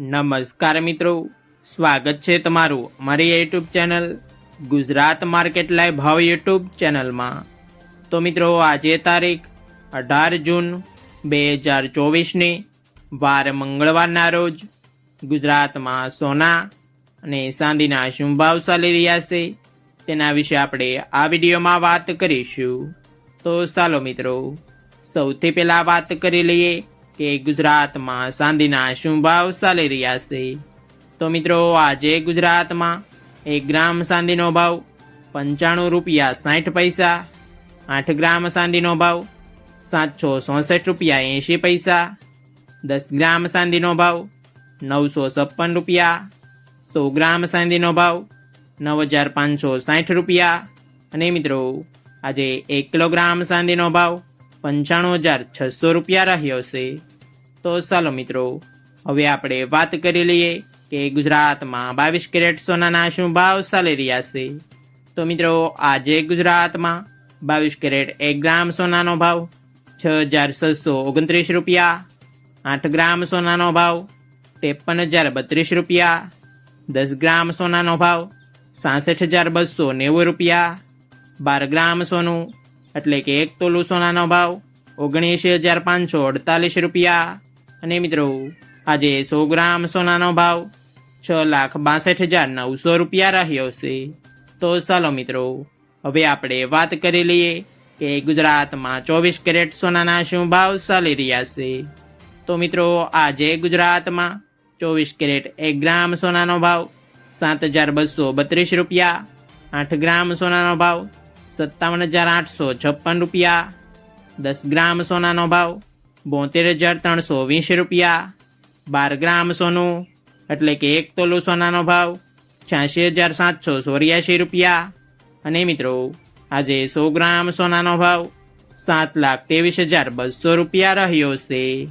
નમસ્કાર મિત્રો, સ્વાગત છે તમારું અમારી YouTube channel Gujarat market live ભાવ યુટ્યુબ ચેનલમાં. તો મિત્રો, આજે તારીખ અઢાર જૂન બે હજાર ચોવીસની વાર મંગળવારના રોજ ગુજરાતમાં સોના અને ચાંદીના શું ભાવ ચાલી રહ્યા છે તેના વિશે આપણે આ વિડીયોમાં વાત કરીશું. તો ચાલો મિત્રો, સૌથી પહેલાં વાત કરી લઈએ કે ગુજરાતમાં ચાંદીના શું ભાવ ચાલી રહ્યા છે? તો મિત્રો, આજે ગુજરાતમાં એક ગ્રામ ચાંદીનો ભાવ પંચાણું રૂપિયા સાઠ પૈસા, આઠ ગ્રામ ચાંદીનો ભાવ સાતસો ચોસઠ રૂપિયા એંશી પૈસા, દસ ગ્રામ ચાંદીનો ભાવ નવસો છપ્પન રૂપિયા, સો ગ્રામ ચાંદીનો ભાવ નવ હજાર પાંચસો સાઠ રૂપિયા. અને મિત્રો, આજે એક કિલોગ્રામ ચાંદીનો ભાવ પંચાણું હજાર છસો રૂપિયા રહ્યો છે. તો ચાલો મિત્રો, હવે આપણે વાત કરી લઈએ કે ગુજરાતમાં બાવીસ કેરેટ સોનાના શું ભાવ ચાલી રહ્યા છે. તો મિત્રો, આજે ગુજરાતમાં બાવીસ કેરેટ એક ગ્રામ સોનાનો ભાવ છ હજાર છસો ઓગણત્રીસ રૂપિયા, આઠ ગ્રામ સોનાનો ભાવ ત્રેપન હજાર બત્રીસ રૂપિયા, દસ ગ્રામ સોનાનો ભાવ સાસઠ હજાર બસો નેવું રૂપિયા, બાર ગ્રામ સોનું એટલે કે એક તોલું સોનાનો ભાવ ઓગણીસ હજાર પાંચસો અડતાલીસ રૂપિયા અને મિત્રો, આજે સો ગ્રામ સોનાનો ભાવ છ લાખ બાસઠ હજાર નવસો રૂપિયા રહ્યો છે. તો ચાલો મિત્રો, હવે આપણે વાત કરી લઈએ કે ગુજરાતમાં ચોવીસ કેરેટ સોનાના શું ભાવ ચાલી રહ્યા છે. તો મિત્રો, આજે ગુજરાતમાં ચોવીસ કેરેટ એક ગ્રામ સોનાનો ભાવ સાત હજાર બસો બત્રીસ રૂપિયા, આઠ ગ્રામ સોનાનો ભાવ સત્તાવન હજાર આઠસો છપ્પન રૂપિયા, દસ ગ્રામ સોનાનો ભાવ બોતેર હજાર ત્રણસો વીસ રૂપિયા. બાર ગ્રામ સોનું, એટલે કે એક તોલું સોનાનો ભાવ, છ્યાસી હજાર સાતસો ચોર્યાસી રૂપિયા. અને મિત્રો, આજે સો ગ્રામ સોનાનો ભાવ સાત લાખ ત્રેવીસ હજાર બસો રૂપિયા રહ્યો છે.